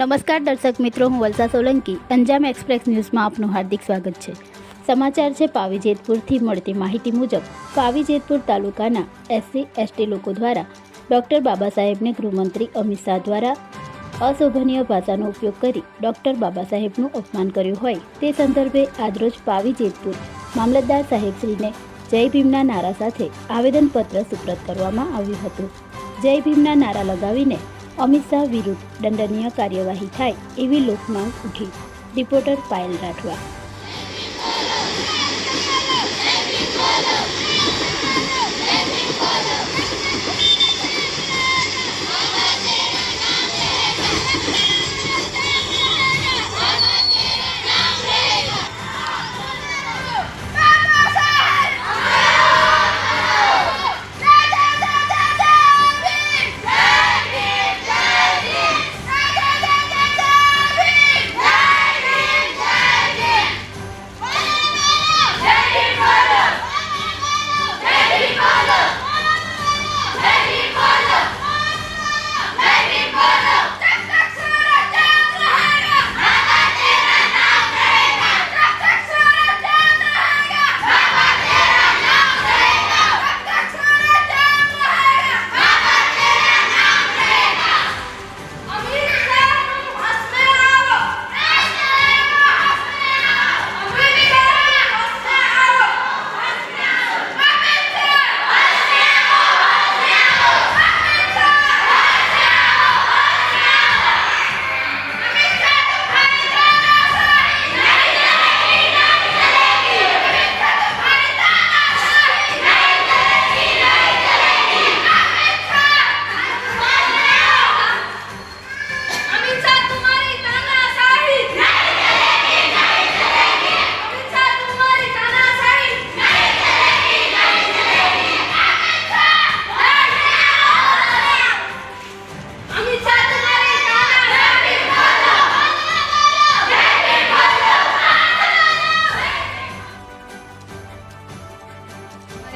નમસ્કાર દર્શક મિત્રો, હું વલસા સોલંકી. અંજામ એક્સપ્રેસ ન્યૂઝમાં આપનું હાર્દિક સ્વાગત છે. સમાચાર છે પાવી જેતપુરથી મળતી માહિતી મુજબ, પાવી જેતપુર તાલુકાના એસસી, એસટી લોકો દ્વારા ડૉક્ટર બાબા સાહેબને ગૃહમંત્રી અમિત શાહ દ્વારા અશોભનીય ભાષાનો ઉપયોગ કરી ડૉક્ટર બાબા સાહેબનું અપમાન કર્યું હોય. તે સંદર્ભે આજરોજ પાવી જેતપુર મામલતદાર સાહેબશ્રીને જય ભીમના નારા સાથે આવેદનપત્ર સુપ્રત કરવામાં આવ્યું હતું. જય ભીમના નારા લગાવીને અમિત શાહ વિરુદ્ધ દંડનીય કાર્યવાહી થાય એવી લોકમાંગ ઉઠી. રિપોર્ટર પાયલ રાઠવા.